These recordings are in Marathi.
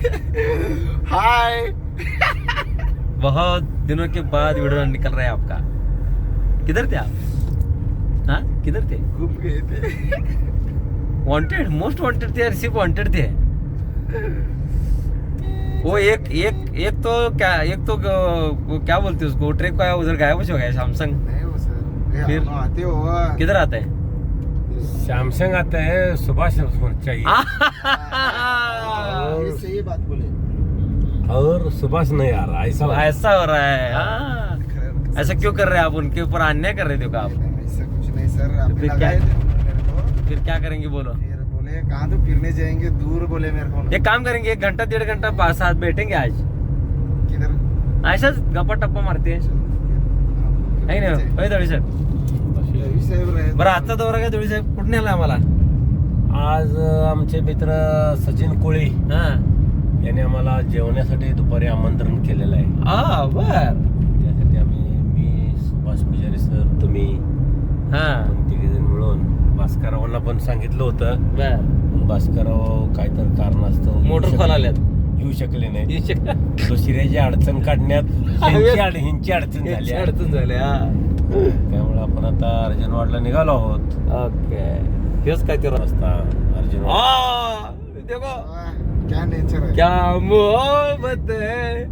हाय बहुत दिनों के बाद वीडियो निकल रहा है आपका। किधर थे आप? हाँ? किधर थे? घूम गए थे। वांटेड मोस्ट वांटेड थे सिर्फ़ वांटेड थे। वो एक एक एक तो क्या एक तो वो क्या बोलते हैं उसको? ट्रेक का उधर गायब हो गया सैमसंग। नहीं हो सर फिर? आते हो किधर आता है? सैमसंग आता है सुभाष चाहिए। ये सही बात बोले। और सुभाष नहीं आ रहा ऐसा ऐसा हो रहा है हाँ। ऐसा क्यों कर रहे हैं आप? उनके ऊपर अन्याय कर रहे थे आप? ऐसा कुछ नहीं सर अभी फिर क्या? फिर क्या करेंगे बोलो। बोले कहाँ तो फिरने जाएँगे दूर बोले मेरे को एक काम करेंगे एक घंटा डेढ़ घंटा पास साथ बैठेंगे आज। किधर? ऐसा गप्पा टप्पा मारते आहे ना होय दळी बरं आजचा दौरा काय दळी साहेब? कुठून आला आम्हाला? आज आमचे मित्र सचिन कोळी हा. यांनी आम्हाला जेवण्यासाठी दुपारी आमंत्रण केलेलं आहे. आ बर. त्यासाठी आम्ही मी सुभाष पुजारी सर तुम्ही हा. दोन तिघे जण मिळून भास्कररावांना पण सांगितलं होतं. बर. पण भास्करराव काय तर कारणास्तव येऊ मोटर शकले- खोलाल्यात. येऊ शकले नाही दुसऱ्याची अडचण काढण्यात अड- ह्यांची अडचण झाली. अडचण झाली हा. त्यामुळे आपण आता अर्जुनवाडला निघालो आहोत. ओके. हेच काय ते रस्ता अर्जुनवाड. आ, देखो वाह, क्या नेचर है क्या मोहब्बत है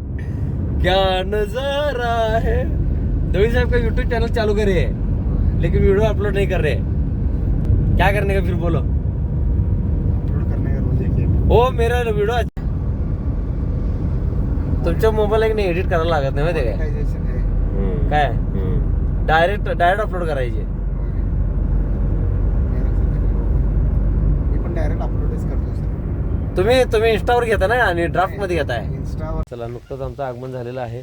क्या नजारा है. दवी साहब का यूट्यूब चैनल चालू करे लेकिन वीडियो अपलोड नहीं कर रहे क्या करने का फिर बोलो. अपलोड करने का रोज एक एक. ओ मेरा वीडियो तुमच्या मोबाईल एक नाही एडिट करायला लागत नाही माहिती काय Monetization है हम्म. काय? हम्म. डायरेक्ट डायरेक्ट अपलोड करायचे. डायरेक्ट अपलोडच करतो सर. तुम्ही तुम्ही इंस्टावर घेता ना आणि ड्राफ्टमध्ये घेताय? इंस्टावर. चला नुकतंच आमचं आगमन झालेलं आहे.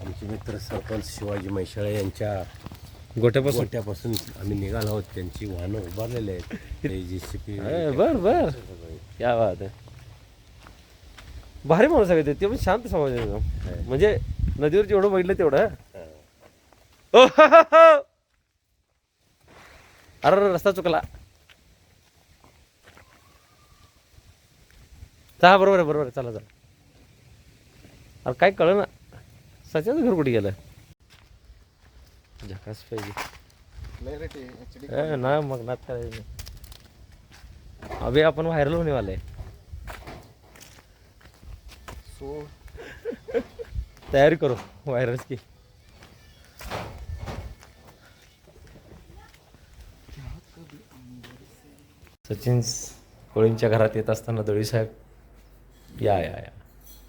आमचे मित्र सरपंच शिवाजी मैशाळे यांच्या गोट्यापासून. गोट्यापासून आम्ही निघालो आहोत. त्यांची वाहनं उभारलेले आहेत. बर बर. क्या बात आहे भारी माणूस आहे ते? पण शांत समाज एकदम. म्हणजे नदीवर जेवढं बघितलं तेवढं हं. ओ, हो, हो, हो. अरे रस्ता चुकला. हा बरोबर आहे बरोबर आहे. चला चला. अरे काय कळ ना सच्याचं घर कुठे गेलं? झकास पाहिजे. ना मग नात करायचं. अबे आपण व्हायरल होने वाले. सो. तैयारी करो वायरस की. सचिन कोळींच्या घरात येत असताना दळी साहेब या या या.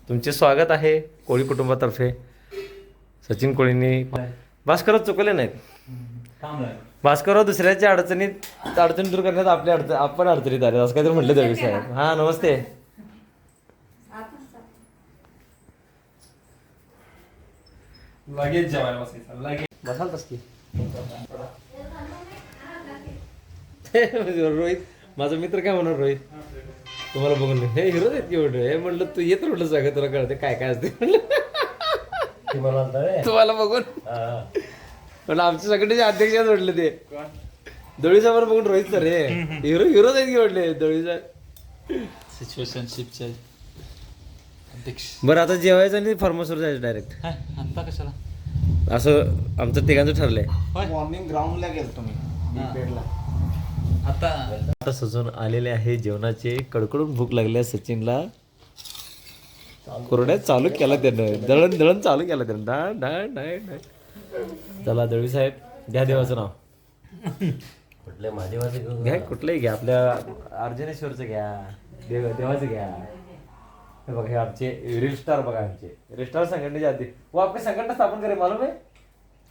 तुमचे स्वागत आहे कोळी कुटुंबातर्फे. सचिन कोळींनी भास्करच चुकले नाहीत. भास्करराव दुसऱ्याच्या अडचणीत अडचणी दूर करण्यात आपल्या अडचण आपण अडचणीत आले असं काहीतरी म्हटलं दळवी साहेब. हा नमस्ते. लगेच जेवायला बसायचं लगेच. बसाल तस की रोहित माझा मित्र काय म्हणणार रोहित? तुम्हाला बघून हे हिरो आहेत की हे म्हटलं तू येत म्हटलं सगळं तुला कळते काय काय असते म्हटलं ते मला म्हणतात, "ए, तुम्हाला बघून पण आमच्या सगळ्याचे अध्यक्ष आहेत म्हटलं ते. दळीसावर बघून रोहित सर हे. हिरो हिरोच आहेत की म्हटले? दळीसा सिच्युएशनशिपचे अध्यक्ष. बरं आता जेवायचं आणि फार्मसवर जायचं डायरेक्ट हा आता कशाला? असं आमचं तिघांचं ठरलंय. मॉर्निंग ग्राउंडला गेलो तुम्ही. आता. आता सजून आलेले आहे जेवणाचे. कडकडून भूक लागली आहे सचिनला. कोरड्या चालू केला त्यानं. दळण दळण चालू केला त्यानं. डा डा डाय डाय चला दळवी साहेब घ्या देवाचं नाव. कुठले महादेवाचे घ्या कुठलंही घ्या. आपल्या अर्जनेश्वरचं घ्या. देव देवाचं घ्या. हे बघा हे आमचे रील स्टार बघा आमचे. रील स्टार संघटनेचे अध्यक्ष. वो आपली संघटना स्थापन करे मालूम आहे?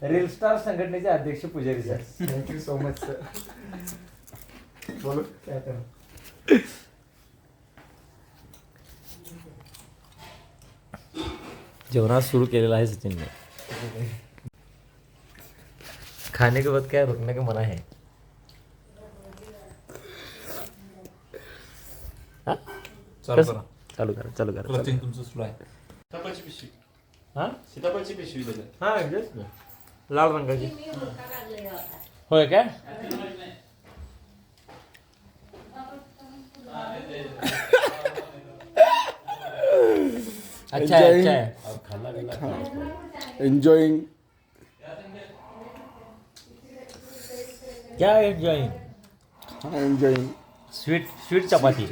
रील स्टार संघटनेचे अध्यक्ष Pujari sir thank you so much sir बोलो क्या करो जेवणात सुरू केलेला आहे सचिनने. खाने के बाद क्या रुकने का मना है? चालू? करा. चालू करा तुमचं सुरू आहे. सीताफळची पिशवी. हा? सीताफळची पिशवी हा लाल रंगाची. होय काय? अच्छा है अच्छा। है और खाना पीना एन्जॉईंग क्या एंजॉय हा enjoying sweet sweet chapati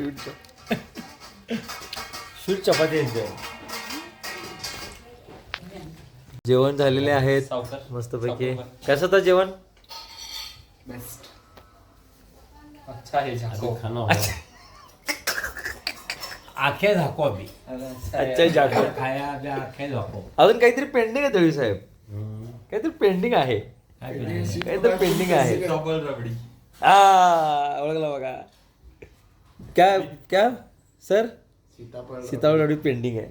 sweet chapati enjoy जेवण झालेले आहेत. सावकाश. मस्तपैकी. सावकाश. कसं होतं जेवण? बेस्ट अच्छा है झाको खाना आखे झाको अच्छा जाको खाया झाको. अजून काहीतरी पेंडिंग आहे दळवी साहेब. काहीतरी पेंडिंग आहे. काय? काहीतरी पेंडिंग आहे. डबल रबडी आ ओळखला बघा. क्या क्या? सर? सीताफळ सीताफळ एवढी पेंडिंग आहे.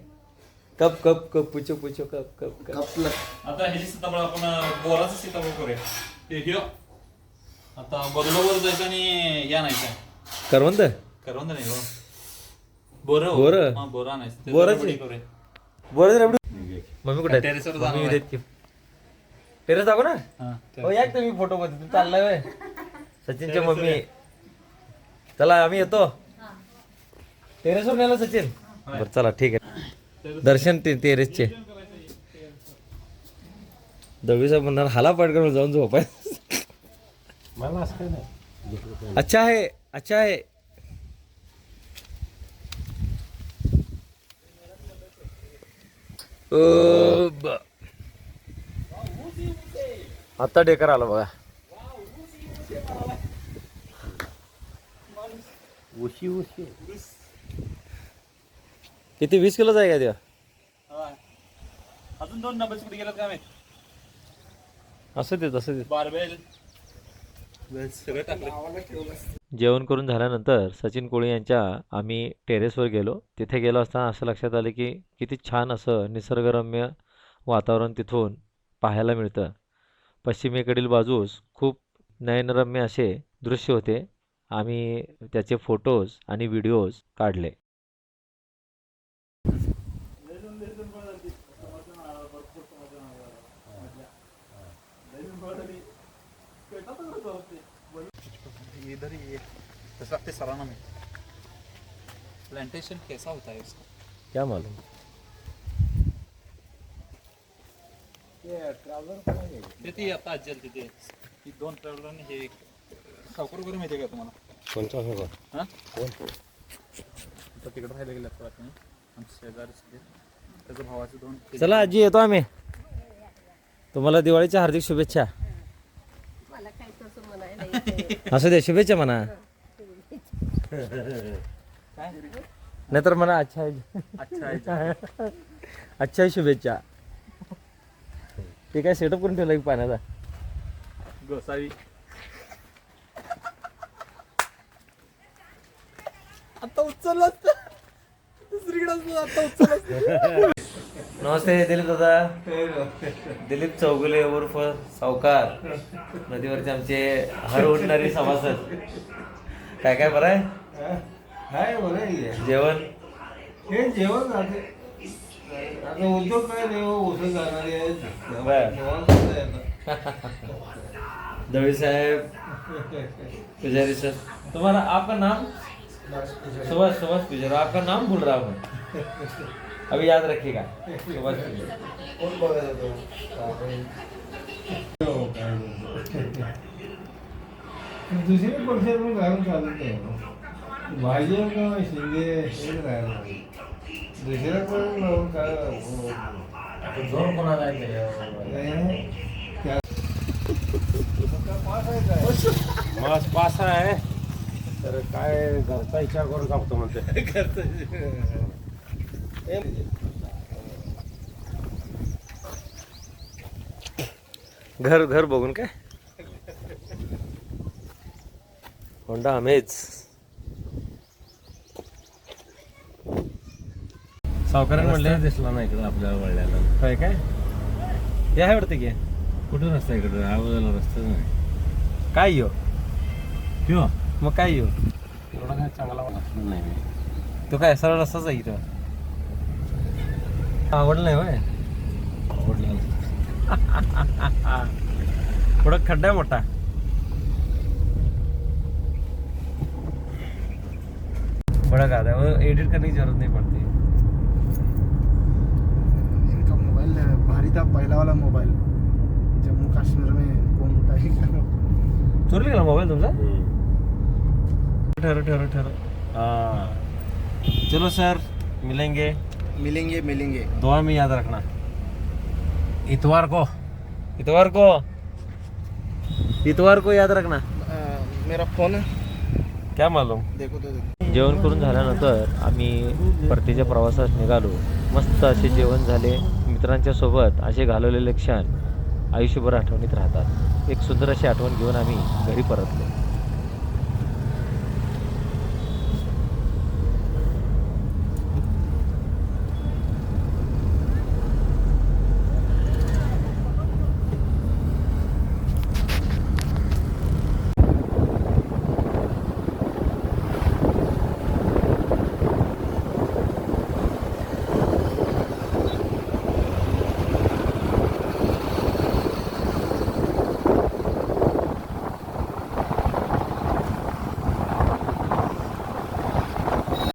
कप कप कप पुचो पुचो कप कप कप. कपलं आता ह्याची सीताफळ आपण बोराचं सीताफळ करूया. हे हिरो. आता बदलोवर जायचं आणि या नाही करवंद? करवंद नाही हो. बोर बोरं? बोरा बोराची? रबडी मम्मी कुठे टेरेस दाखव ना. हा हो या तुम्ही फोटो मध्ये. चाललाय सचिनच्या मम्मी. चला आम्ही येतो. टेरेसवर नेलं सचिन. बरं चला ठीक आहे. दर्शन ते टेरेसचे. दळवी साहेब म्हणणार हाला पटकन जाऊन झोपाय मला असं काही नाही. अच्छा आहे अच्छा आहे ओ, ब- आता डेकर आला बघा. उशी उशी. किती? वीस किलोचा आहे का ते? अजून दोन डबे कुठे गेलात काय माहीत असं ते तसं ते बारबेल. सगळं टाकलं. जेवण करून झाल्यानंतर सचिन कोळी यांच्या आम्ही टेरेसवर गेलो. तिथे गेलो असताना असं लक्षात आलं की किती छान असं निसर्गरम्य वातावरण तिथून पाहायला मिळतं. पश्चिमेकडील बाजूस खूप नयनरम्य असे दृश्य होते. आम्ही त्याचे फोटोज आणि व्हिडिओज काढले. इधर ही है जैसा आपके सराहना में प्लांटेशन कैसा होता है इसका? क्या मालूम? ते ती आता आज्जल तिथे ती दोन ट्रॅव्हलरने हे सावकर वगैरे माहिती आहे का तुम्हाला? कोणता सगळं हां? आता तिकडे राहायला गेले आता तुम्ही आमच्या शेजारी त्याच्या भावाचे दोन चला आजी येतो आम्ही. तुम्हाला दिवाळीच्या हार्दिक शुभेच्छा. मला काही तसं म्हणायला. असू द्या शुभेच्छा म्हणा. नाहीतर म्हणा अच्छा आहे. अच्छा आहे शुभेच्छा. ते काय सेटअप करून ठेवलं की पाण्याचा? गोसावी. आता उचलला दुसरीकडे आता उचलला नमस्ते दिलीप दादा. दिलीप चौगुले उर्फ सावकार. नदीवरचे आमचे हर उडणारी सभासद काय काय बरं आहे? हाय बरं आहे. जेवण? हे जेवण. आता उद्योग काय नाही हो, जाणारे आहे? दळवी साहेब. पुजारी सर. तुम्हारा आपका नाम? सुभाष सुभाष पुजारी. आपका नाम भूल रहा हूँ. अभी याद रखिएगा सुभाष पुजारी कोण बघत होतं? आपण- हो, काय बोलतो. दुसरी पक्ष पण घालून चालत नाही हो. भाजप किंवा शिंदे हे राहायला पाहिजे. दुसऱ्या पण लावून काय हो. जोर कोणाला आहे त्याच्यावर? हे- त्या- मास पास आहे तर काय घरचा विचार करून कापतो म्हणते घर घर बघून काय? होंडा अमेज सावकारांनी म्हणले दिसला नाही इकडे आपल्याला वळल्याला. काय काय? हे आहे वाटतं की? कुठं रस्ता इकडे? हा बाजूला रस्ता नाही. काय किंवा मग काय येऊ एवढा काय चांगला वाटला नाही. तो काय सरळ रस्ताच आहे इथं? आवडलं नाही होय? आवडला. पुढं खड्डा मोठा. बड़ा का एडिट करने की जरूरत नहीं पड़ती. भारी था पहला वाला मोबाइल जम्मू कश्मीर में कौन उठाई चोरली गेला मोबाईल तुमचा? ठरो ठरो ठरो हाँ. चलो सर मिलेंगे. मिलेंगे मिलेंगे। दुआ में याद रखना। इतवार को। इतवार को। इतवार को याद रखना। मेरा फोन है। क्या मालूम? देखो तो देखो। जेवण करून झाल्यानंतर आम्ही परतीच्या प्रवासास निघालो. मस्त असे जेवण झाले. मित्रांच्या सोबत असे घालवलेले क्षण आयुष्यभर आठवणीत राहतात. एक सुंदर अशी आठवण घेऊन आम्ही घरी परतलो.